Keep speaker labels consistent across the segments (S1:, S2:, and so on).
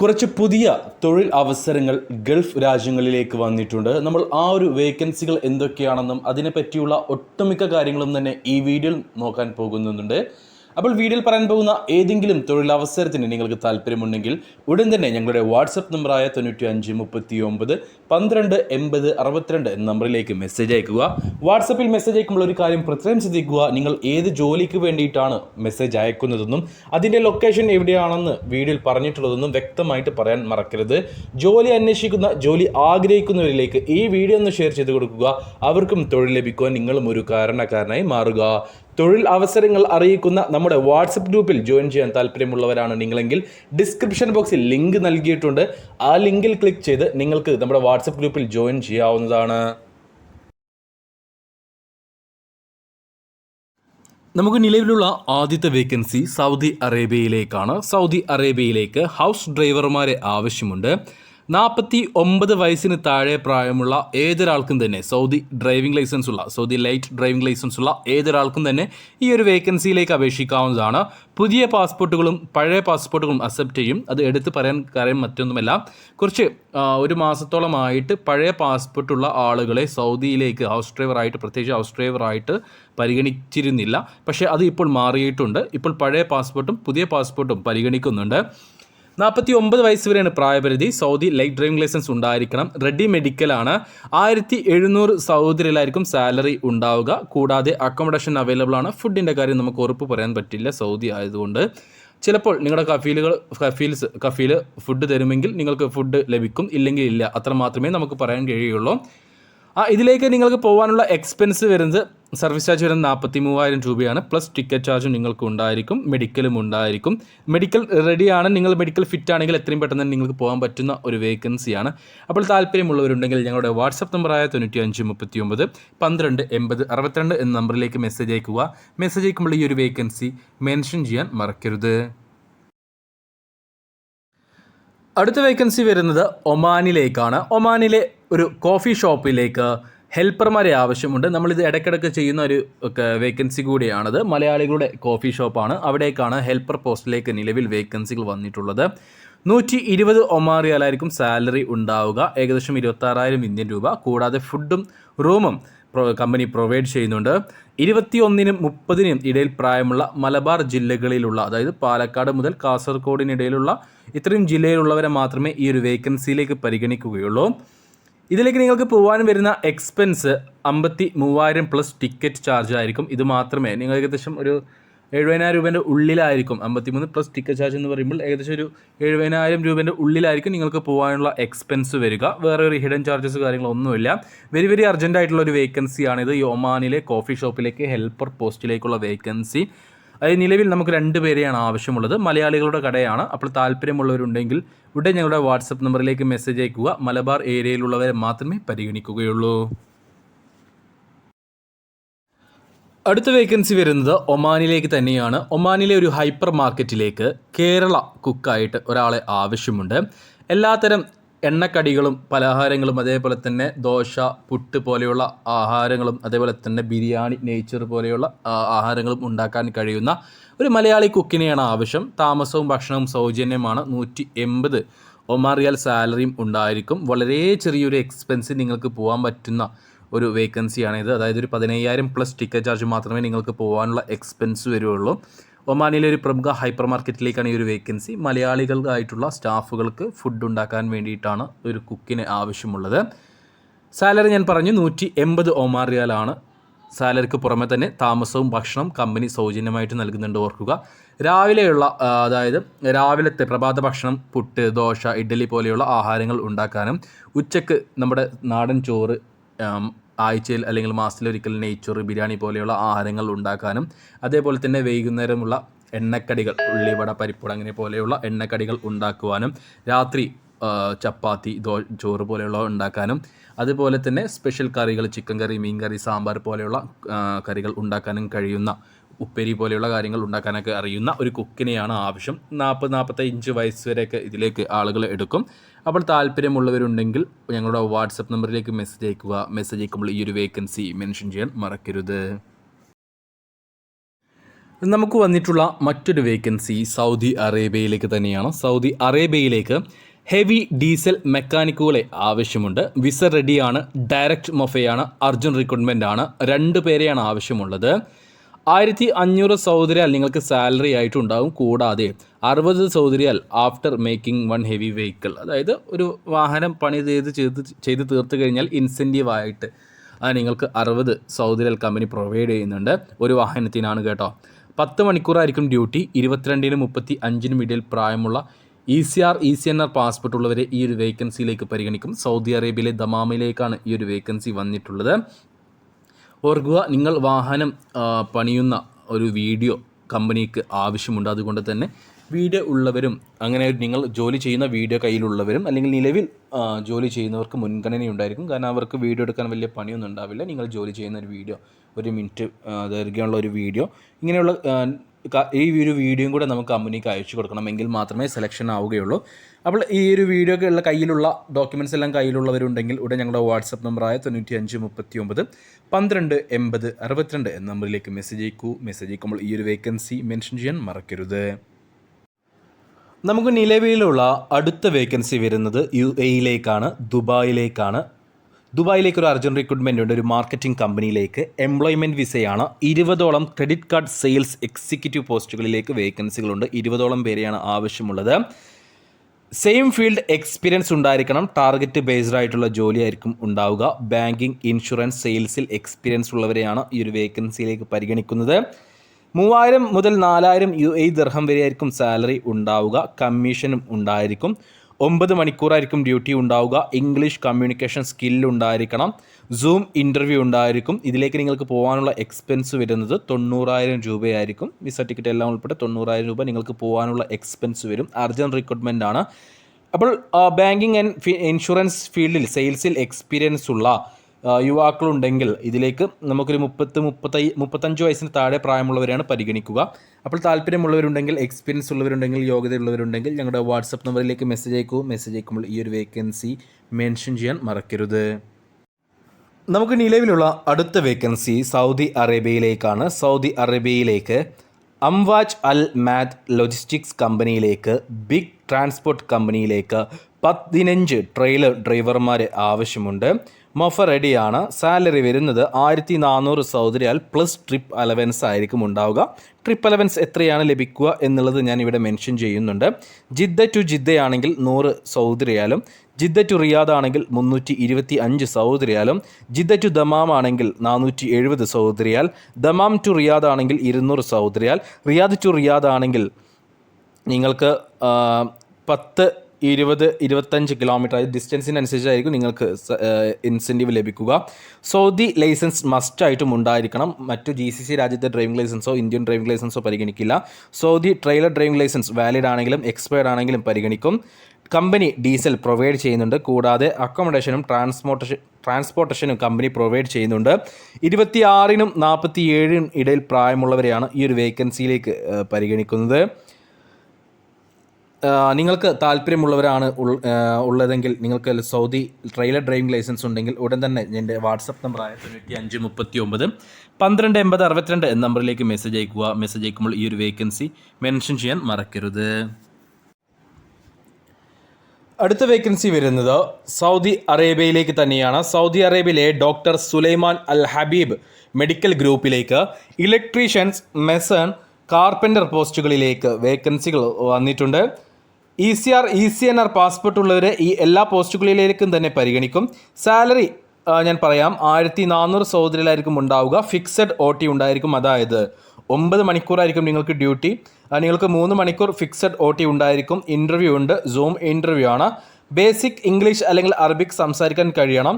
S1: കുറച്ച് പുതിയ തൊഴിൽ അവസരങ്ങൾ ഗൾഫ് രാജ്യങ്ങളിലേക്ക് വന്നിട്ടുണ്ട്. നമ്മൾ ആ ഒരു വേക്കൻസികൾ എന്തൊക്കെയാണെന്നും അതിനെപ്പറ്റിയുള്ള ഒട്ടുമിക്ക കാര്യങ്ങളും തന്നെ ഈ വീഡിയോയിൽ നോക്കാൻ പോകുന്നുണ്ട്. അപ്പോൾ വീഡിയോയിൽ പറയാൻ പോകുന്ന ഏതെങ്കിലും തൊഴിലവസരത്തിന് നിങ്ങൾക്ക് താല്പര്യമുണ്ടെങ്കിൽ ഉടൻ തന്നെ ഞങ്ങളുടെ വാട്സപ്പ് നമ്പറായ തൊണ്ണൂറ്റി അഞ്ച് മുപ്പത്തി ഒമ്പത് പന്ത്രണ്ട് എൺപത് അറുപത്തിരണ്ട് എന്ന നമ്പറിലേക്ക് മെസ്സേജ് അയക്കുക. വാട്സപ്പിൽ മെസ്സേജ് അയക്കുമ്പോൾ ഒരു കാര്യം പ്രത്യേകം ശ്രദ്ധിക്കുക. നിങ്ങൾ ഏത് ജോലിക്ക് വേണ്ടിയിട്ടാണ് മെസ്സേജ് അയക്കുന്നതെന്നും അതിന്റെ ലൊക്കേഷൻ എവിടെയാണെന്ന് വീഡിയോയിൽ പറഞ്ഞിട്ടുള്ളതെന്നും വ്യക്തമായിട്ട് പറയാൻ മറക്കരുത്. ജോലി അന്വേഷിക്കുന്ന ജോലി ആഗ്രഹിക്കുന്നവരിലേക്ക് ഈ വീഡിയോ ഒന്ന് ഷെയർ ചെയ്ത് കൊടുക്കുക. അവർക്കും തൊഴിൽ ലഭിക്കുവാൻ നിങ്ങളും ഒരു കാരണക്കാരനായി മാറുക. തൊഴിൽ അവസരങ്ങൾ അറിയിക്കുന്ന നമ്മുടെ വാട്സപ്പ് ഗ്രൂപ്പിൽ ജോയിൻ ചെയ്യാൻ താല്പര്യമുള്ളവരാണ് നിങ്ങളെങ്കിൽ ഡിസ്ക്രിപ്ഷൻ ബോക്സിൽ ലിങ്ക് നൽകിയിട്ടുണ്ട്. ആ ലിങ്കിൽ ക്ലിക്ക് ചെയ്ത് നിങ്ങൾക്ക് നമ്മുടെ വാട്സപ്പ് ഗ്രൂപ്പിൽ ജോയിൻ ചെയ്യാവുന്നതാണ്. നമുക്ക് നിലവിലുള്ള ആദ്യത്തെ വേക്കൻസി സൗദി അറേബ്യയിലേക്കാണ്. സൗദി അറേബ്യയിലേക്ക് ഹൗസ് ഡ്രൈവർമാരെ ആവശ്യമുണ്ട്. നാൽപ്പത്തി ഒമ്പത് വയസ്സിന് താഴെ പ്രായമുള്ള ഏതൊരാൾക്കും തന്നെ സൗദി ഡ്രൈവിംഗ് ലൈസൻസ് ഉള്ള സൗദി ലൈറ്റ് ഡ്രൈവിംഗ് ലൈസൻസ് ഉള്ള ഏതൊരാൾക്കും തന്നെ ഈ ഒരു വേക്കൻസിയിലേക്ക് അപേക്ഷിക്കാവുന്നതാണ്. പുതിയ പാസ്പോർട്ടുകളും പഴയ പാസ്പോർട്ടുകളും അക്സെപ്റ്റ് ചെയ്യും. അത് എടുത്ത് പറയാൻ കാര്യം മറ്റൊന്നുമല്ല. കുറച്ച് ഒരു മാസത്തോളമായിട്ട് പഴയ പാസ്പോർട്ടുള്ള ആളുകളെ സൗദിയിലേക്ക് ഹൗസ് ഡ്രൈവറായിട്ട് പ്രത്യേകിച്ച് ഹൗസ് ഡ്രൈവറായിട്ട് പരിഗണിച്ചിരുന്നില്ല. പക്ഷേ അത് ഇപ്പോൾ മാറിയിട്ടുണ്ട്. ഇപ്പോൾ പഴയ പാസ്പോർട്ടും പുതിയ പാസ്പോർട്ടും പരിഗണിക്കുന്നുണ്ട്. നാൽപ്പത്തി ഒമ്പത് വയസ്സ് വരെയാണ് പ്രായപരിധി. സൗദി ലൈറ്റ് ഡ്രൈവിംഗ് ലൈസൻസ് ഉണ്ടായിരിക്കണം. റെഡി മെഡിക്കലാണ് ആയിരത്തി എഴുന്നൂറ് സൗദിയിലായിരിക്കും സാലറി ഉണ്ടാവുക. കൂടാതെ അക്കോമഡേഷൻ അവൈലബിൾ ആണ്. ഫുഡിന്റെ കാര്യം നമുക്ക് ഉറപ്പ് പറയാൻ പറ്റില്ല. സൗദി ആയതുകൊണ്ട്. ചിലപ്പോൾ നിങ്ങളുടെ കഫീലുകൾ കഫീൽസ് കഫീൽ ഫുഡ് തരുമെങ്കിൽ നിങ്ങൾക്ക് ഫുഡ് ലഭിക്കും. ഇല്ലെങ്കിൽ ഇല്ല. അത്ര മാത്രമേ നമുക്ക് പറയാൻ കഴിയുള്ളൂ. ആ ഇതിലേക്ക് നിങ്ങൾക്ക് പോകാനുള്ള എക്സ്പെൻസ് വരുന്നത് സർവീസ് ചാർജ് വരുന്നത് നാൽപ്പത്തി മൂവായിരം രൂപയാണ്. പ്ലസ് ടിക്കറ്റ് ചാർജും നിങ്ങൾക്ക് ഉണ്ടായിരിക്കും മെഡിക്കലും ഉണ്ടായിരിക്കും. മെഡിക്കൽ റെഡിയാണ് നിങ്ങൾ മെഡിക്കൽ ഫിറ്റ് ആണെങ്കിൽ എത്രയും പെട്ടെന്ന് നിങ്ങൾക്ക് പോകാൻ പറ്റുന്ന ഒരു വേക്കൻസിയാണ് അപ്പോൾ താല്പര്യമുള്ളവരുണ്ടെങ്കിൽ ഞങ്ങളുടെ വാട്സപ്പ് നമ്പറായ തൊണ്ണൂറ്റി അഞ്ച് മുപ്പത്തി ഒമ്പത് പന്ത്രണ്ട് എൺപത് അറുപത്തിരണ്ട് എന്ന നമ്പറിലേക്ക് മെസ്സേജ് അയക്കുക. മെസ്സേജ് അയക്കുമ്പോൾ ഈ ഒരു വേക്കൻസി മെൻഷൻ ചെയ്യാൻ മറക്കരുത്. അടുത്ത വേക്കൻസി വരുന്നത് ഒമാനിലേക്കാണ്. ഒമാനിലെ ഒരു കോഫി ഷോപ്പിലേക്ക് ഹെൽപ്പർമാരെ ആവശ്യമുണ്ട്. നമ്മളിത് ഇടയ്ക്കിടയ്ക്ക് ചെയ്യുന്ന ഒരു വേക്കൻസി കൂടിയാണത്. മലയാളികളുടെ കോഫി ഷോപ്പാണ് അവിടേക്കാണ് ഹെൽപ്പർ പോസ്റ്റിലേക്ക് നിലവിൽ വേക്കൻസികൾ വന്നിട്ടുള്ളത്. നൂറ്റി ഇരുപത് ഒമാറിയാലായിരിക്കും സാലറി ഉണ്ടാവുക. ഏകദേശം ഇരുപത്താറായിരം ഇന്ത്യൻ രൂപ. കൂടാതെ ഫുഡും റൂമും കമ്പനി പ്രൊവൈഡ് ചെയ്യുന്നുണ്ട്. ഇരുപത്തിയൊന്നിനും മുപ്പതിനും ഇടയിൽ പ്രായമുള്ള മലബാർ ജില്ലകളിലുള്ള അതായത് പാലക്കാട് മുതൽ കാസർഗോഡിനിടയിലുള്ള ഇത്രയും ജില്ലയിലുള്ളവരെ മാത്രമേ ഈ ഒരു വേക്കൻസിയിലേക്ക് പരിഗണിക്കുകയുള്ളൂ. ഇതിലേക്ക് നിങ്ങൾക്ക് പോകാൻ വരുന്ന എക്സ്പെൻസ് അമ്പത്തി മൂവായിരം പ്ലസ് ടിക്കറ്റ് ചാർജ് ആയിരിക്കും. ഇത് മാത്രമേ നിങ്ങൾ ഏകദേശം ഒരു എഴുപതിനായിരം രൂപേന്റെ ഉള്ളിലായിരിക്കും. അമ്പത്തിമൂന്ന് പ്ലസ് ടിക്കറ്റ് ചാർജ് എന്ന് പറയുമ്പോൾ ഏകദേശം ഒരു എഴുപതിനായിരം രൂപേന്റെ ഉള്ളിലായിരിക്കും നിങ്ങൾക്ക് പോകാനുള്ള എക്സ്പെൻസ് വരിക. വേറെ ഒരു ഹിഡൻ ചാർജസ് കാര്യങ്ങളൊന്നുമില്ല വെരി വെരി അർജന്റായിട്ടുള്ള ഒരു വേക്കൻസിയാണിത് ഒമാനിലെ കോഫി ഷോപ്പിലേക്ക് ഹെൽപ്പർ പോസ്റ്റിലേക്കുള്ള വേക്കൻസി അത് നിലവിൽ നമുക്ക് രണ്ട് പേരെയാണ് ആവശ്യമുള്ളത്. മലയാളികളുടെ കടയാണ്. അപ്പോൾ താല്പര്യമുള്ളവരുണ്ടെങ്കിൽ ഉടൻ ഞങ്ങളുടെ വാട്സപ്പ് നമ്പറിലേക്ക് മെസ്സേജ് അയക്കുക. മലബാർ ഏരിയയിലുള്ളവരെ മാത്രമേ പരിഗണിക്കുകയുള്ളൂ. അടുത്ത വേക്കൻസി വരുന്നത് ഒമാനിലേക്ക് തന്നെയാണ്. ഒമാനിലെ ഒരു ഹൈപ്പർ മാർക്കറ്റിലേക്ക് കേരള കുക്കായിട്ട് ഒരാളെ ആവശ്യമുണ്ട്. എല്ലാത്തരം എണ്ണക്കടികളും പലഹാരങ്ങളും അതേപോലെ തന്നെ ദോശ പുട്ട് പോലെയുള്ള ആഹാരങ്ങളും അതേപോലെ തന്നെ ബിരിയാണി നെയ്ച്ചർ പോലെയുള്ള ആഹാരങ്ങളും ഉണ്ടാക്കാൻ കഴിയുന്ന ഒരു മലയാളി കുക്കിനെയാണ് ആവശ്യം. താമസവും ഭക്ഷണവും സൗജന്യമാണ്. നൂറ്റി എൺപത് ഒമാർ റിയാൽ സാലറിയും ഉണ്ടായിരിക്കും. വളരെ ചെറിയൊരു എക്സ്പെൻസ് നിങ്ങൾക്ക് പോകാൻ പറ്റുന്ന ഒരു വേക്കൻസിയാണിത് അതായത് ഒരു പതിനയ്യായിരം പ്ലസ് ടിക്കറ്റ് ചാർജ് മാത്രമേ നിങ്ങൾക്ക് പോകാനുള്ള എക്സ്പെൻസ് വരുള്ളൂ. ഒമാനിലെ ഒരു പ്രമുഖ ഹൈപ്പർ മാർക്കറ്റിലേക്കാണ് ഈ ഒരു വേക്കൻസി. മലയാളികൾക്കായിട്ടുള്ള സ്റ്റാഫുകൾക്ക് ഫുഡ് ഉണ്ടാക്കാൻ വേണ്ടിയിട്ടാണ് ഒരു കുക്കിന് ആവശ്യമുള്ളത്. സാലറി ഞാൻ പറഞ്ഞു നൂറ്റി എൺപത് ഒമാർ റിയാലാണ്. സാലറിക്ക് പുറമെ തന്നെ താമസവും ഭക്ഷണവും കമ്പനി സൗജന്യമായിട്ട് നൽകുന്നുണ്ട് ഓർക്കുക. രാവിലെയുള്ള അതായത് രാവിലത്തെ പ്രഭാത ഭക്ഷണം പുട്ട് ദോശ ഇഡ്ഡലി പോലെയുള്ള ആഹാരങ്ങൾ ഉണ്ടാക്കാനും ഉച്ചയ്ക്ക് നമ്മുടെ നാടൻ ചോറ് ആഴ്ചയിൽ അല്ലെങ്കിൽ മാസത്തിലൊരിക്കൽ നെയ്ച്ചോറ് ബിരിയാണി പോലെയുള്ള ആഹാരങ്ങൾ ഉണ്ടാക്കാനും അതേപോലെ തന്നെ വൈകുന്നേരമുള്ള എണ്ണക്കടികൾ ഉള്ളിവട പരിപ്പുട അങ്ങനെ പോലെയുള്ള എണ്ണക്കടികൾ ഉണ്ടാക്കുവാനും രാത്രി ചപ്പാത്തി ദോ ചോറ് പോലെയുള്ള ഉണ്ടാക്കാനും അതുപോലെ തന്നെ സ്പെഷ്യൽ കറികൾ ചിക്കൻ കറി മീൻ കറി സാമ്പാർ പോലെയുള്ള കറികൾ ഉണ്ടാക്കാനും കഴിയുന്ന ഉപ്പേരി പോലെയുള്ള കാര്യങ്ങൾ ഉണ്ടാക്കാനൊക്കെ അറിയുന്ന ഒരു കുക്കിനെയാണ് ആവശ്യം. നാൽപ്പത് നാൽപ്പത്തഞ്ച് വയസ്സ് വരെയൊക്കെ ഇതിലേക്ക് ആളുകൾ എടുക്കും. അപ്പോൾ താല്പര്യമുള്ളവരുണ്ടെങ്കിൽ ഞങ്ങളുടെ വാട്സപ്പ് നമ്പറിലേക്ക് മെസ്സേജ് അയക്കുക. മെസ്സേജ് അയക്കുമ്പോൾ ഈ ഒരു വേക്കൻസി മെൻഷൻ ചെയ്യാൻ മറക്കരുത്. നമുക്ക് വന്നിട്ടുള്ള മറ്റൊരു വേക്കൻസി സൗദി അറേബ്യയിലേക്ക് തന്നെയാണ്. സൗദി അറേബ്യയിലേക്ക് ഹെവി ഡീസൽ മെക്കാനിക്കുകളെ ആവശ്യമുണ്ട്. വിസ റെഡിയാണ് ഡയറക്റ്റ് മൊഫയാണ് അർജുൻ റിക്രൂട്ട്മെന്റ് ആണ്. രണ്ട് പേരെയാണ് ആവശ്യമുള്ളത്. ആയിരത്തി അഞ്ഞൂറ് സൗദരിയാൽ നിങ്ങൾക്ക് സാലറി ആയിട്ടുണ്ടാകും കൂടാതെ അറുപത് സൗദരിയാൽ after making one heavy vehicle. അതായത് ഒരു വാഹനം പണി ചെയ്ത് ചെയ്ത് ചെയ്ത് തീർത്ത് കഴിഞ്ഞാൽ ഇൻസെന്റീവായിട്ട് അത് നിങ്ങൾക്ക് അറുപത് സൗദരിയാൽ കമ്പനി പ്രൊവൈഡ് ചെയ്യുന്നുണ്ട്. ഒരു വാഹനത്തിനാണ് കേട്ടോ. പത്ത് മണിക്കൂറായിരിക്കും ഡ്യൂട്ടി ഇരുപത്തിരണ്ടിനും മുപ്പത്തി അഞ്ചിനും ഇടയിൽ പ്രായമുള്ള E C R E C N R passport ഉള്ളവരെ ഈ ഒരു വേക്കൻസിയിലേക്ക് പരിഗണിക്കും. സൗദി അറേബ്യയിലെ ദമാമിലേക്കാണ് ഈ ഒരു വേക്കൻസി വന്നിട്ടുള്ളത്. ഓർക്കുക നിങ്ങൾ വാഹനം പണിയുന്ന ഒരു വീഡിയോ കമ്പനിക്ക് ആവശ്യമുണ്ട്. അതുകൊണ്ട് തന്നെ വീഡിയോ ഉള്ളവരും അങ്ങനെ നിങ്ങൾ ജോലി ചെയ്യുന്ന വീഡിയോ കയ്യിലുള്ളവരും അല്ലെങ്കിൽ നിലവിൽ ജോലി ചെയ്യുന്നവർക്ക് മുൻഗണനയുണ്ടായിരിക്കും. കാരണം അവർക്ക് വീഡിയോ എടുക്കാൻ വലിയ പണിയൊന്നും ഉണ്ടാവില്ല. നിങ്ങൾ ജോലി ചെയ്യുന്ന ഒരു വീഡിയോ ഒരു മിനിറ്റ് ദൈർഘ്യമുള്ള ഒരു വീഡിയോ ഇങ്ങനെയുള്ള ഈ ഒരു വീഡിയോയും കൂടെ നമുക്ക് കമ്പനിക്ക് അയച്ചു കൊടുക്കണം എങ്കിൽ മാത്രമേ സെലക്ഷൻ ആവുകയുള്ളൂ. അപ്പോൾ ഈ ഒരു വീഡിയോ ഉള്ള കയ്യിലുള്ള ഡോക്യുമെന്റ്സ് എല്ലാം കയ്യിലുള്ളവരുണ്ടെങ്കിൽ ഉടൻ ഞങ്ങളുടെ വാട്സപ്പ് നമ്പറായ തൊണ്ണൂറ്റി അഞ്ച് മുപ്പത്തി ഒമ്പത് പന്ത്രണ്ട് എൺപത് അറുപത്തിരണ്ട് എന്ന നമ്പറിലേക്ക് മെസ്സേജ് അയക്കൂ. മെസ്സേജ് അയക്കുമ്പോൾ ഈ ഒരു വേക്കൻസി മെൻഷൻ ചെയ്യാൻ മറക്കരുത്. നമുക്ക് നിലവിലുള്ള അടുത്ത വേക്കൻസി വരുന്നത് യു എയിലേക്കാണ് ദുബായിലേക്കാണ്. ദുബായിലേക്ക് ഒരു അർജന്റ് റിക്രൂട്ട്മെന്റ് ഉണ്ട്. ഒരു മാർക്കറ്റിംഗ് കമ്പനിയിലേക്ക് എംപ്ലോയ്മെന്റ് വിസയാണ് ഇരുപതോളം ക്രെഡിറ്റ് കാർഡ് സെയിൽസ് എക്സിക്യൂട്ടീവ് പോസ്റ്റുകളിലേക്ക് വേക്കൻസികളുണ്ട് ഇരുപതോളം പേരെയാണ് ആവശ്യമുള്ളത്. സെയിം ഫീൽഡ് എക്സ്പീരിയൻസ് ഉണ്ടായിരിക്കണം. ടാർഗറ്റ് ബേസ്ഡ് ആയിട്ടുള്ള ജോലിയായിരിക്കും ഉണ്ടാവുക. ബാങ്കിങ് ഇൻഷുറൻസ് സെയിൽസിൽ എക്സ്പീരിയൻസ് ഉള്ളവരെയാണ് ഈ ഒരു വേക്കൻസിയിലേക്ക് പരിഗണിക്കുന്നത്. മൂവായിരം മുതൽ നാലായിരം യു എ ദർഹം വരെയായിരിക്കും സാലറി ഉണ്ടാവുക. കമ്മീഷനും ഉണ്ടായിരിക്കും. ഒമ്പത് മണിക്കൂറായിരിക്കും ഡ്യൂട്ടി ഉണ്ടാവുക. ഇംഗ്ലീഷ് കമ്മ്യൂണിക്കേഷൻ സ്കിൽ ഉണ്ടായിരിക്കണം. സൂം ഇന്റർവ്യൂ ഉണ്ടായിരിക്കും. ഇതിലേക്ക് നിങ്ങൾക്ക് പോകാനുള്ള എക്സ്പെൻസ് വരുന്നത് തൊണ്ണൂറായിരം രൂപയായിരിക്കും. വിസ ടിക്കറ്റ് എല്ലാം ഉൾപ്പെടെ തൊണ്ണൂറായിരം രൂപ നിങ്ങൾക്ക് പോകാനുള്ള എക്സ്പെൻസ് വരും. അർജന്റ് റിക്രൂട്ട്മെന്റ് ആണ്. അപ്പോൾ ബാങ്കിങ് ആൻഡ് ഇൻഷുറൻസ് ഫീൽഡിൽ സെയിൽസിൽ എക്സ്പീരിയൻസ് ഉള്ള യുവാക്കളുണ്ടെങ്കിൽ ഇതിലേക്ക് നമുക്കൊരു മുപ്പത്ത് മുപ്പത്തൈ മുപ്പത്തഞ്ച് വയസ്സിന് താഴെ പ്രായമുള്ളവരെയാണ് പരിഗണിക്കുക. അപ്പോൾ താല്പര്യമുള്ളവരുണ്ടെങ്കിൽ എക്സ്പീരിയൻസ് ഉള്ളവരുണ്ടെങ്കിൽ യോഗ്യതയുള്ളവരുണ്ടെങ്കിൽ ഞങ്ങളുടെ വാട്സപ്പ് നമ്പറിലേക്ക് മെസ്സേജ് അയക്കൂ. മെസ്സേജ് അയക്കുമ്പോൾ ഈ ഒരു വേക്കൻസി മെൻഷൻ ചെയ്യാൻ മറക്കരുത്. നമുക്ക് നിലവിലുള്ള അടുത്ത വേക്കൻസി സൗദി അറേബ്യയിലേക്കാണ്. സൗദി അറേബ്യയിലേക്ക് അംവാജ് അൽ മാത് ലോജിസ്റ്റിക്സ് കമ്പനിയിലേക്ക് ബിഗ് ട്രാൻസ്പോർട്ട് കമ്പനിയിലേക്ക് പതിനഞ്ച് ട്രെയിലർ ഡ്രൈവർമാരെ ആവശ്യമുണ്ട്. മൊഫ റെഡിയാണ്. സാലറി വരുന്നത് ആയിരത്തി നാനൂറ് Saudi riyal plus trip allowance ആയിരിക്കും ഉണ്ടാവുക. ട്രിപ്പ് അലവൻസ് എത്രയാണ് ലഭിക്കുക എന്നുള്ളത് ഞാൻ ഇവിടെ മെൻഷൻ ചെയ്യുന്നുണ്ട്. ജിദ്ദ ടു ജിദ്ദയാണെങ്കിൽ നൂറ് സൗദി റിയാലും ജിദ്ദ ടു റിയാദ് ആണെങ്കിൽ മുന്നൂറ്റി ഇരുപത്തി അഞ്ച് സൗദി റിയാലും ജിദ്ദ ടു ദമാം ആണെങ്കിൽ നാനൂറ്റി എഴുപത് Saudi riyal Dammam to Riyadh ആണെങ്കിൽ ഇരുന്നൂറ് Saudi riyal Riyadh to Riyadh ആണെങ്കിൽ നിങ്ങൾക്ക് പത്ത് ഇരുപത് ഇരുപത്തഞ്ച് കിലോമീറ്റർ അതായത് ഡിസ്റ്റൻസിനനുസരിച്ചായിരിക്കും നിങ്ങൾക്ക് ഇൻസെന്റീവ് ലഭിക്കുക. സൗദി ലൈസൻസ് മസ്റ്റായിട്ടും ഉണ്ടായിരിക്കണം. മറ്റു ജി സി സി രാജ്യത്തെ ഡ്രൈവിംഗ് ലൈസൻസോ ഇന്ത്യൻ ഡ്രൈവിംഗ് ലൈസൻസോ പരിഗണിക്കില്ല. Saudi trailer driving licence valid ആണെങ്കിലും എക്സ്പയർഡ് ആണെങ്കിലും പരിഗണിക്കും. കമ്പനി ഡീസൽ പ്രൊവൈഡ് ചെയ്യുന്നുണ്ട്. കൂടാതെ അക്കോമഡേഷനും ട്രാൻസ്പോർട്ടേഷൻ ട്രാൻസ്പോർട്ടേഷനും കമ്പനി പ്രൊവൈഡ് ചെയ്യുന്നുണ്ട്. ഇരുപത്തിയാറിനും നാൽപ്പത്തി ഏഴിനും ഇടയിൽ പ്രായമുള്ളവരെയാണ് ഈ ഒരു വേക്കൻസിയിലേക്ക് പരിഗണിക്കുന്നത്. നിങ്ങൾക്ക് താല്പര്യമുള്ളവരാണ് ഉള്ളതെങ്കിൽ നിങ്ങൾക്ക് സൗദി ട്രെയിലർ ഡ്രൈവിംഗ് ലൈസൻസ് ഉണ്ടെങ്കിൽ ഉടൻ തന്നെ എന്റെ വാട്സപ്പ് നമ്പറായ തൊണ്ണൂറ്റി അഞ്ച് മുപ്പത്തി ഒമ്പത് പന്ത്രണ്ട് എൺപത് അറുപത്തിരണ്ട് എന്ന നമ്പറിലേക്ക് മെസ്സേജ് അയക്കുക. മെസ്സേജ് അയക്കുമ്പോൾ ഈ ഒരു വേക്കൻസി മെൻഷൻ ചെയ്യാൻ മറക്കരുത്. അടുത്ത വേക്കൻസി വരുന്നത് സൗദി അറേബ്യയിലേക്ക് തന്നെയാണ്. സൗദി അറേബ്യയിലെ doctor Sulaiman Al Habib medical ഗ്രൂപ്പിലേക്ക് ഇലക്ട്രീഷ്യൻസ് മെസൺ കാർപ്പന്റർ പോസ്റ്റുകളിലേക്ക് വേക്കൻസികൾ വന്നിട്ടുണ്ട്. E C R E C N R passport ഉള്ളവരെ ഈ എല്ലാ പോസ്റ്റുകളിലേക്കും തന്നെ പരിഗണിക്കും. സാലറി ഞാൻ പറയാം ആയിരത്തി നാനൂറ് സൗദരിലായിരിക്കും ഉണ്ടാവുക. ഫിക്സഡ് ഒ ടി ഉണ്ടായിരിക്കും അതായത് ഒമ്പത് മണിക്കൂറായിരിക്കും നിങ്ങൾക്ക് ഡ്യൂട്ടി. നിങ്ങൾക്ക് മൂന്ന് മണിക്കൂർ ഫിക്സഡ് ഒ ടി ഉണ്ടായിരിക്കും. ഇന്റർവ്യൂ ഉണ്ട് സൂം ഇന്റർവ്യൂ ആണ്. ബേസിക് ഇംഗ്ലീഷ് അല്ലെങ്കിൽ അറബിക് സംസാരിക്കാൻ കഴിയണം.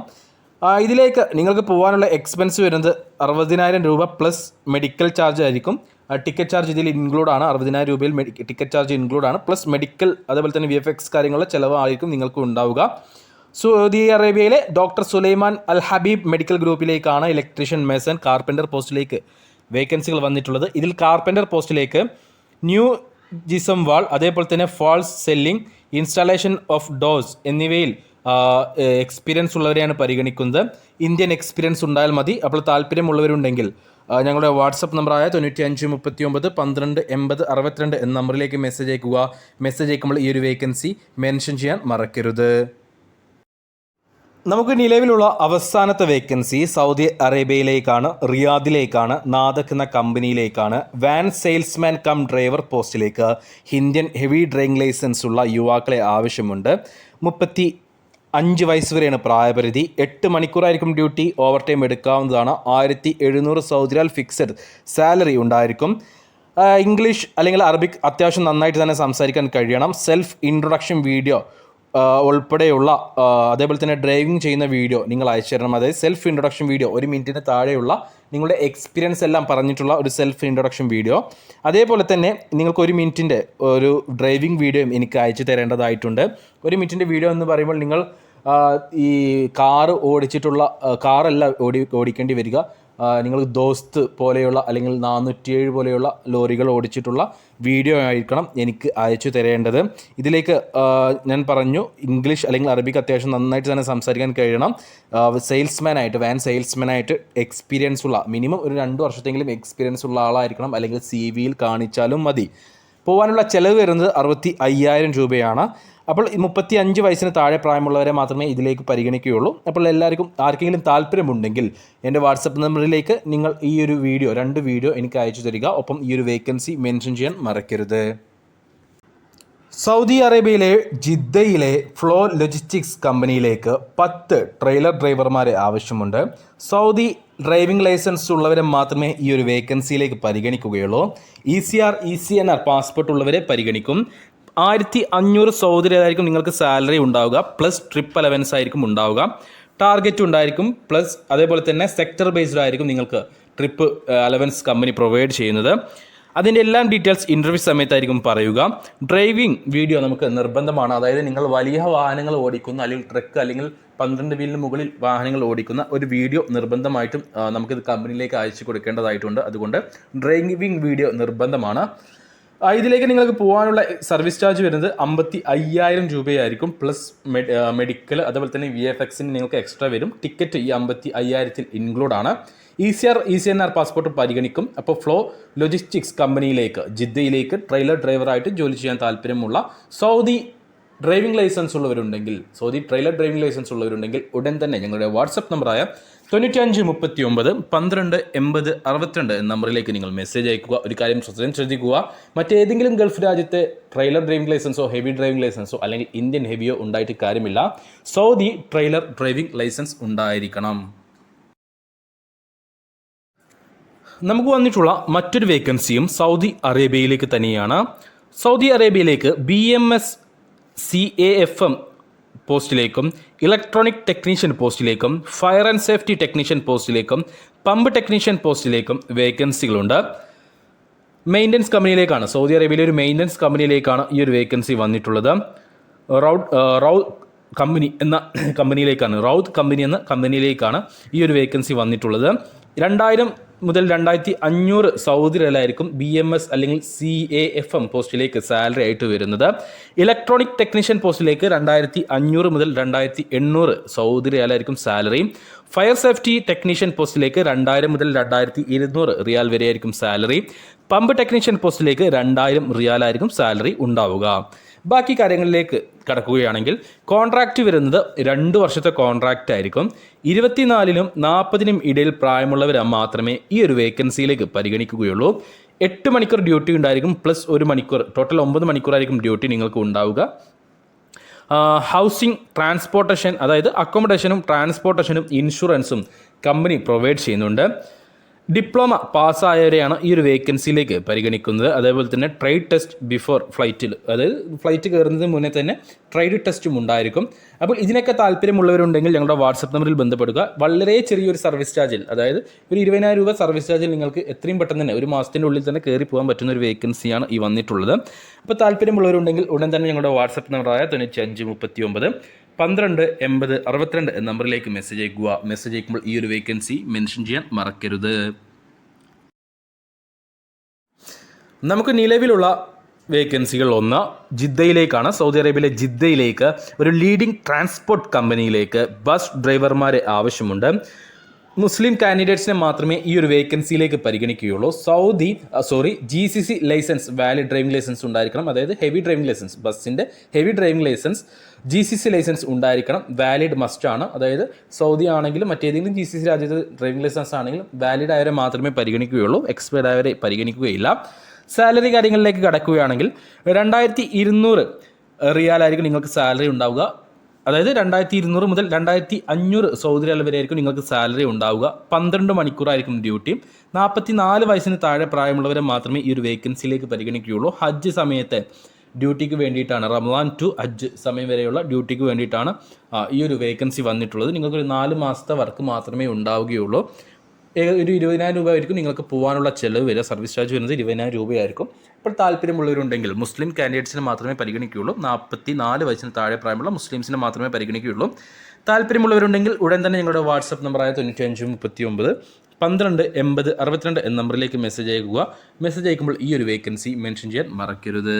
S1: ഇതിലേക്ക് നിങ്ങൾക്ക് പോകാനുള്ള എക്സ്പെൻസ് വരുന്നത് അറുപതിനായിരം രൂപ പ്ലസ് മെഡിക്കൽ ചാർജ് ആയിരിക്കും. ടിക്കറ്റ് ചാർജ് ഇതിൽ ഇൻക്ലൂഡ് ആണ്. അറുപതിനായിരം രൂപയിൽ ടിക്കറ്റ് ചാർജ് ഇൻക്ലൂഡ് ആണ്. പ്ലസ് മെഡിക്കൽ അതേപോലെ തന്നെ വി എഫ് എക്സ് കാര്യങ്ങളുടെ ചിലവായിരിക്കും നിങ്ങൾക്ക് ഉണ്ടാവുക. സൗദി അറേബ്യയിലെ doctor Sulaiman Al Habib medical ഗ്രൂപ്പിലേക്കാണ് electrician mason carpenter പോസ്റ്റിലേക്ക് വേക്കൻസികൾ വന്നിട്ടുള്ളത്. ഇതിൽ കാർപ്പന്റർ പോസ്റ്റിലേക്ക് ന്യൂ ജിസം വാൾ അതേപോലെ തന്നെ false ceiling installation of dose എന്നിവയിൽ എക്സ്പീരിയൻസ് ഉള്ളവരെയാണ് പരിഗണിക്കുന്നത്. ഇന്ത്യൻ എക്സ്പീരിയൻസ് ഉണ്ടായാൽ മതി. അപ്പോൾ താല്പര്യമുള്ളവരുണ്ടെങ്കിൽ ഞങ്ങളുടെ വാട്സപ്പ് നമ്പറായ തൊണ്ണൂറ്റി അഞ്ച് മുപ്പത്തി ഒമ്പത് പന്ത്രണ്ട് എൺപത് അറുപത്തിരണ്ട് എന്ന നമ്പറിലേക്ക് മെസ്സേജ് അയക്കുക. മെസ്സേജ് അയക്കുമ്പോൾ ഈ ഒരു വേക്കൻസി മെൻഷൻ ചെയ്യാൻ മറക്കരുത്. നമുക്ക് നിലവിലുള്ള അവസാനത്തെ വേക്കൻസി സൗദി അറേബ്യയിലേക്കാണ് റിയാദിലേക്കാണ് നാദക് എന്ന കമ്പനിയിലേക്കാണ് വാൻ സെയിൽസ്മാൻ കം ഡ്രൈവർ പോസ്റ്റിലേക്ക് ഇന്ത്യൻ ഹെവി ഡ്രൈവിംഗ് ലൈസൻസ് ഉള്ള യുവാക്കളെ ആവശ്യമുണ്ട്. മുപ്പത്തി അഞ്ച് വയസ്സ് വരെയാണ് പ്രായപരിധി. എട്ട് മണിക്കൂറായിരിക്കും ഡ്യൂട്ടി ഓവർ ടൈം എടുക്കാവുന്നതാണ്. ആയിരത്തി എഴുന്നൂറ് സൗദി റിയാൽ ഫിക്സഡ് സാലറി ഉണ്ടായിരിക്കും ഇംഗ്ലീഷ് അല്ലെങ്കിൽ അറബിക് അത്യാവശ്യം നന്നായിട്ട് തന്നെ സംസാരിക്കാൻ കഴിയണം. സെൽഫ് ഇൻട്രൊഡക്ഷൻ വീഡിയോ ഉൾപ്പെടെയുള്ള അതേപോലെ തന്നെ ഡ്രൈവിംഗ് ചെയ്യുന്ന വീഡിയോ നിങ്ങൾ അയച്ചു തരണം. അതായത് സെൽഫ് ഇൻട്രൊഡക്ഷൻ വീഡിയോ ഒരു മിനിറ്റിന് താഴെയുള്ള നിങ്ങളുടെ എക്സ്പീരിയൻസ് എല്ലാം പറഞ്ഞിട്ടുള്ള ഒരു സെൽഫ് ഇൻട്രൊഡക്ഷൻ വീഡിയോ അതേപോലെ തന്നെ നിങ്ങൾക്ക് ഒരു മിനിറ്റിന്റെ ഒരു ഡ്രൈവിംഗ് വീഡിയോയും എനിക്ക് അയച്ചു തരേണ്ടതായിട്ടുണ്ട്. ഒരു മിനിറ്റിന്റെ വീഡിയോ എന്ന് പറയുമ്പോൾ നിങ്ങൾ ഈ കാറ് ഓടിച്ചിട്ടുള്ള കാറല്ല ഓടി ഓടിക്കേണ്ടി വരിക. നിങ്ങൾ ദോസ്ത് പോലെയുള്ള അല്ലെങ്കിൽ നാനൂറ്റിയേഴ് പോലെയുള്ള ലോറികൾ ഓടിച്ചിട്ടുള്ള വീഡിയോ ആയിരിക്കണം എനിക്ക് അയച്ചു തരേണ്ടത്. ഇതിലേക്ക് ഞാൻ പറഞ്ഞു ഇംഗ്ലീഷ് അല്ലെങ്കിൽ അറബിക്ക് അത്യാവശ്യം നന്നായിട്ട് തന്നെ സംസാരിക്കാൻ കഴിയണം. സെയിൽസ്മാൻ ആയിട്ട് വാൻ സെയിൽസ്മാൻ ആയിട്ട് എക്സ്പീരിയൻസ് ഉള്ള മിനിമം ഒരു രണ്ട് വർഷത്തെങ്കിലും എക്സ്പീരിയൻസ് ഉള്ള ആളായിരിക്കണം. അല്ലെങ്കിൽ സി വിയിൽ കാണിച്ചാലും മതി. പോകാനുള്ള ചിലവ് വരുന്നത് അറുപത്തി അയ്യായിരം രൂപയാണ്. അപ്പോൾ മുപ്പത്തി അഞ്ച് വയസ്സിന് താഴെ പ്രായമുള്ളവരെ മാത്രമേ ഇതിലേക്ക് പരിഗണിക്കുകയുള്ളൂ. അപ്പോൾ എല്ലാവർക്കും ആർക്കെങ്കിലും താല്പര്യമുണ്ടെങ്കിൽ എന്റെ വാട്സപ്പ് നമ്പറിലേക്ക് നിങ്ങൾ ഈ ഒരു വീഡിയോ രണ്ട് വീഡിയോ എനിക്ക് അയച്ചു തരിക. ഒപ്പം ഈ ഒരു വേക്കൻസി മെൻഷൻ ചെയ്യാൻ മറക്കരുത്. സൗദി അറേബ്യയിലെ ജിദ്ദയിലെ ഫ്ലോ ലോജിസ്റ്റിക്സ് കമ്പനിയിലേക്ക് പത്ത് ട്രെയിലർ ഡ്രൈവർമാരെ ആവശ്യമുണ്ട്. സൗദി ഡ്രൈവിംഗ് ലൈസൻസ് ഉള്ളവരെ മാത്രമേ ഈ ഒരു വേക്കൻസിയിലേക്ക് പരിഗണിക്കുകയുള്ളൂ. E C R E C N R passport ഉള്ളവരെ പരിഗണിക്കും. ആയിരത്തി അഞ്ഞൂറ് സൗദി റിയാലായിരിക്കും നിങ്ങൾക്ക് സാലറി ഉണ്ടാവുക പ്ലസ് ട്രിപ്പ് അലവൻസ് ആയിരിക്കും ഉണ്ടാവുക. ടാർഗറ്റ് ഉണ്ടായിരിക്കും പ്ലസ് അതേപോലെ തന്നെ സെക്ടർ ബേസ്ഡ് ആയിരിക്കും നിങ്ങൾക്ക് ട്രിപ്പ് അലവൻസ് കമ്പനി പ്രൊവൈഡ് ചെയ്യുന്നത്. അതിന്റെ എല്ലാം ഡീറ്റെയിൽസ് ഇന്റർവ്യൂ സമയത്തായിരിക്കും പറയുക. ഡ്രൈവിംഗ് വീഡിയോ നമുക്ക് നിർബന്ധമാണ്. അതായത് നിങ്ങൾ വലിയ വാഹനങ്ങൾ ഓടിക്കുന്ന അല്ലെങ്കിൽ ട്രക്ക് അല്ലെങ്കിൽ പന്ത്രണ്ട് വീലിന് മുകളിൽ വാഹനങ്ങൾ ഓടിക്കുന്ന ഒരു വീഡിയോ നിർബന്ധമായിട്ടും ആ, നമുക്കിത് കമ്പനിയിലേക്ക് അയച്ചു കൊടുക്കേണ്ടതായിട്ടുണ്ട്. അതുകൊണ്ട് ഡ്രൈവിംഗ് വീഡിയോ നിർബന്ധമാണ്. ഇതിലേക്ക് നിങ്ങൾക്ക് പോകാനുള്ള സർവീസ് ചാർജ് വരുന്നത് അമ്പത്തി അയ്യായിരം രൂപയായിരിക്കും. പ്ലസ് മെഡിക്കൽ അതുപോലെ തന്നെ വി എഫ് എക്സിന് നിങ്ങൾക്ക് എക്സ്ട്രാ വരും. ടിക്കറ്റ് ഈ അമ്പത്തി അയ്യായിരത്തിൽ ഇൻക്ലൂഡ് ആണ്. E C R E C N R passport പരിഗണിക്കും. അപ്പോൾ ഫ്ലോ ലോജിസ്റ്റിക്സ് കമ്പനിയിലേക്ക് ജിദ്ദയിലേക്ക് ട്രെയിലർ ഡ്രൈവറായിട്ട് ജോലി ചെയ്യാൻ താല്പര്യമുള്ള സൗദി ഡ്രൈവിംഗ് ലൈസൻസ് ഉള്ളവരുണ്ടെങ്കിൽ സൗദി ട്രെയിലർ ഡ്രൈവിംഗ് ലൈസൻസ് ഉള്ളവരുണ്ടെങ്കിൽ ഉടൻ തന്നെ ഞങ്ങളുടെ വാട്സപ്പ് നമ്പറായ തൊണ്ണൂറ്റഞ്ച് മുപ്പത്തി ഒമ്പത് പന്ത്രണ്ട് എൺപത് അറുപത്തിരണ്ട് എന്ന നമ്പറിലേക്ക് നിങ്ങൾ മെസ്സേജ് അയക്കുക. ഒരു കാര്യം ശ്രദ്ധയും ശ്രദ്ധിക്കുക. മറ്റേതെങ്കിലും ഗൾഫ് രാജ്യത്തെ ട്രെയിലർ ഡ്രൈവിംഗ് ലൈസൻസോ ഹെവി ഡ്രൈവിംഗ് ലൈസൻസോ അല്ലെങ്കിൽ ഇന്ത്യൻ ഹെവിയോ ഉണ്ടായിട്ട് കാര്യമില്ല. സൗദി ട്രെയിലർ ഡ്രൈവിംഗ് ലൈസൻസ് ഉണ്ടായിരിക്കണം. നമുക്ക് വന്നിട്ടുള്ള മറ്റൊരു വേക്കൻസിയും സൗദി അറേബ്യയിലേക്ക് തന്നെയാണ്. Saudi അറേബ്യയിലേക്ക് B M S C A F M പോസ്റ്റിലേക്കും electronic technician പോസ്റ്റിലേക്കും ഫയർ ആൻഡ് സേഫ്റ്റി ടെക്നീഷ്യൻ പോസ്റ്റിലേക്കും പമ്പ് ടെക്നീഷ്യൻ പോസ്റ്റിലേക്കും വേക്കൻസികളുണ്ട്. മെയിന്റനൻസ് കമ്പനിയിലേക്കാണ് സൗദി അറേബ്യയിലെ ഒരു മെയിന്റനൻസ് കമ്പനിയിലേക്കാണ് ഈ ഒരു വേക്കൻസി വന്നിട്ടുള്ളത്. റൗഡ് റൗ കമ്പനി എന്ന കമ്പനിയിലേക്കാണ് റൗത്ത് കമ്പനി എന്ന കമ്പനിയിലേക്കാണ് ഈ ഒരു വേക്കൻസി വന്നിട്ടുള്ളത്. രണ്ടായിരം മുതൽ രണ്ടായിരത്തി അഞ്ഞൂറ് സൗദി റിയലായിരിക്കും ബി എം എസ് അല്ലെങ്കിൽ സി എ എഫ് എം പോസ്റ്റിലേക്ക് സാലറി ആയിട്ട് വരുന്നത്. ഇലക്ട്രോണിക് ടെക്നീഷ്യൻ പോസ്റ്റിലേക്ക് രണ്ടായിരത്തി അഞ്ഞൂറ് മുതൽ രണ്ടായിരത്തി എണ്ണൂറ് സൗദി റിയാലായിരിക്കും സാലറി ഫയർ സേഫ്റ്റി ടെക്നീഷ്യൻ പോസ്റ്റിലേക്ക് രണ്ടായിരം മുതൽ രണ്ടായിരത്തി ഇരുന്നൂറ് റിയാൽ വരെയായിരിക്കും സാലറി പമ്പ് ടെക്നീഷ്യൻ പോസ്റ്റിലേക്ക് രണ്ടായിരം റിയാലായിരിക്കും സാലറി ഉണ്ടാവുക. ബാക്കി കാര്യങ്ങളിലേക്ക് കടക്കുകയാണെങ്കിൽ കോൺട്രാക്റ്റ് വരുന്നത് രണ്ട് വർഷത്തെ കോൺട്രാക്റ്റ് ആയിരിക്കും. ഇരുപത്തിനാലിനും നാൽപ്പതിനും ഇടയിൽ പ്രായമുള്ളവർ മാത്രമേ ഈ ഒരു വേക്കൻസിയിലേക്ക് പരിഗണിക്കുകയുള്ളൂ. എട്ട് മണിക്കൂർ ഡ്യൂട്ടി ഉണ്ടായിരിക്കും പ്ലസ് ഒരു മണിക്കൂർ ടോട്ടൽ ഒമ്പത് മണിക്കൂറായിരിക്കും ഡ്യൂട്ടി നിങ്ങൾക്ക് ഉണ്ടാവുക. ഹൗസിംഗ് ട്രാൻസ്പോർട്ടേഷൻ അതായത് അക്കോമഡേഷനും ട്രാൻസ്പോർട്ടേഷനും ഇൻഷുറൻസും കമ്പനി പ്രൊവൈഡ് ചെയ്യുന്നുണ്ട്. ഡിപ്ലോമ പാസ്സായവരെയാണ് ഈ ഒരു വേക്കൻസിയിലേക്ക് പരിഗണിക്കുന്നത്. അതേപോലെ തന്നെ ട്രൈഡ് ടെസ്റ്റ് ബിഫോർ ഫ്ലൈറ്റിൽ അതായത് ഫ്ലൈറ്റ് കയറുന്നതിന് മുന്നേ തന്നെ ട്രൈഡ് ടെസ്റ്റും ഉണ്ടായിരിക്കും. അപ്പോൾ ഇതിനൊക്കെ താല്പര്യമുള്ളവരുണ്ടെങ്കിൽ ഞങ്ങളുടെ വാട്സപ്പ് നമ്പറിൽ ബന്ധപ്പെടുക. വളരെ ചെറിയൊരു സർവീസ് ചാർജിൽ അതായത് ഒരു ഇരുപതിനായിരം രൂപ സർവീസ് ചാർജിൽ നിങ്ങൾക്ക് എത്രയും പെട്ടെന്ന് തന്നെ ഒരു മാസത്തിന്റെ ഉള്ളിൽ തന്നെ കയറി പോകാൻ പറ്റുന്ന ഒരു വേക്കൻസിയാണ് ഈ വന്നിട്ടുള്ളത്. അപ്പോൾ താല്പര്യമുള്ളവരുണ്ടെങ്കിൽ ഉടൻ തന്നെ ഞങ്ങളുടെ വാട്സപ്പ് നമ്പറായ തൊണ്ണൂറ്റി അഞ്ച് മുപ്പത്തി ഒമ്പത് പന്ത്രണ്ട് എൺപത് അറുപത്തിരണ്ട് എന്ന നമ്പറിലേക്ക് മെസ്സേജ് അയക്കുക മെസ്സേജ് അയക്കുമ്പോൾ ഈ ഒരു വേക്കൻസി മെൻഷൻ ചെയ്യാൻ മറക്കരുത്. നമുക്ക് നിലവിലുള്ള വേക്കൻസികൾ ഒന്ന് ജിദ്ദയിലേക്കാണ്. സൗദി അറേബ്യയിലെ ജിദ്ദയിലേക്ക് ഒരു ലീഡിംഗ് ട്രാൻസ്പോർട്ട് കമ്പനിയിലേക്ക് ബസ് ഡ്രൈവർമാരെ ആവശ്യമുണ്ട്. മുസ്ലിം കാൻഡിഡേറ്റ്സിനെ മാത്രമേ ഈ ഒരു വേക്കൻസിയിലേക്ക് പരിഗണിക്കുകയുള്ളൂ. Saudi sorry G C C license valid driving license ഉണ്ടായിരിക്കണം. അതായത് ഹെവി ഡ്രൈവിംഗ് ലൈസൻസ് ബസ്സിന്റെ heavy driving license G C C license ഉണ്ടായിരിക്കണം. വാലിഡ് മസ്റ്റ് ആണ്. അതായത് സൗദി ആണെങ്കിലും മറ്റേതെങ്കിലും ജി സി സി രാജ്യത്ത് ഡ്രൈവിംഗ് ലൈസൻസ് ആണെങ്കിലും വാലിഡ് ആയവരെ മാത്രമേ പരിഗണിക്കുകയുള്ളൂ. എക്സ്പയർഡ് ആയവരെ പരിഗണിക്കുകയില്ല. സാലറി കാര്യങ്ങളിലേക്ക് കടക്കുകയാണെങ്കിൽ രണ്ടായിരത്തി ഇരുന്നൂറ് റിയാലായിരിക്കും നിങ്ങൾക്ക് സാലറി ഉണ്ടാവുക. അതായത് രണ്ടായിരത്തി ഇരുന്നൂറ് മുതൽ രണ്ടായിരത്തി അഞ്ഞൂറ് സൗദി റിയാൽ വരെ ആയിരിക്കും നിങ്ങൾക്ക് സാലറി ഉണ്ടാവുക. പന്ത്രണ്ട് മണിക്കൂറായിരിക്കും ഡ്യൂട്ടി. നാൽപ്പത്തി നാല് വയസ്സിന് താഴെ പ്രായമുള്ളവരെ മാത്രമേ ഈ ഒരു വേക്കൻസിയിലേക്ക് പരിഗണിക്കുകയുള്ളൂ. ഹജ്ജ് സമയത്തെ ഡ്യൂട്ടിക്ക് വേണ്ടിയിട്ടാണ് റമദാൻ ടു ഹജ്ജ് സമയം വരെയുള്ള ഡ്യൂട്ടിക്ക് വേണ്ടിയിട്ടാണ് ഈ ഒരു വേക്കൻസി വന്നിട്ടുള്ളത്. നിങ്ങൾക്കൊരു നാല് മാസത്തെ വർക്ക് മാത്രമേ ഉണ്ടാവുകയുള്ളൂ. ഒരു ഇരുപതിനായിരം രൂപ ആയിരിക്കും നിങ്ങൾക്ക് പോകാനുള്ള ചിലവ് വരിക. സർവീസ് ചാർജ് വരുന്നത് ഇരുപതിനായിരം രൂപയായിരിക്കും. അപ്പോൾ താല്പര്യമുള്ളവരുണ്ടെങ്കിൽ മുസ്ലിം കാൻഡിഡേറ്റ്സിനെ മാത്രമേ പരിഗണിക്കുകയുള്ളൂ. നാൽപ്പത്തി നാല് വയസ്സിന് താഴെ പ്രായമുള്ള മുസ്ലിംസിനെ മാത്രമേ പരിഗണിക്കുകയുള്ളൂ. താല്പര്യമുള്ളവരുണ്ടെങ്കിൽ ഉടൻ തന്നെ ഞങ്ങളുടെ വാട്സപ്പ് നമ്പറായ തൊണ്ണൂറ്റി അഞ്ച് മുപ്പത്തി ഒമ്പത് പന്ത്രണ്ട് എൺപത് അറുപത്തിരണ്ട് എന്ന നമ്പറിലേക്ക് മെസ്സേജ് അയക്കുക. മെസ്സേജ് അയക്കുമ്പോൾ ഈ ഒരു വേക്കൻസി മെൻഷൻ ചെയ്യാൻ മറക്കരുത്.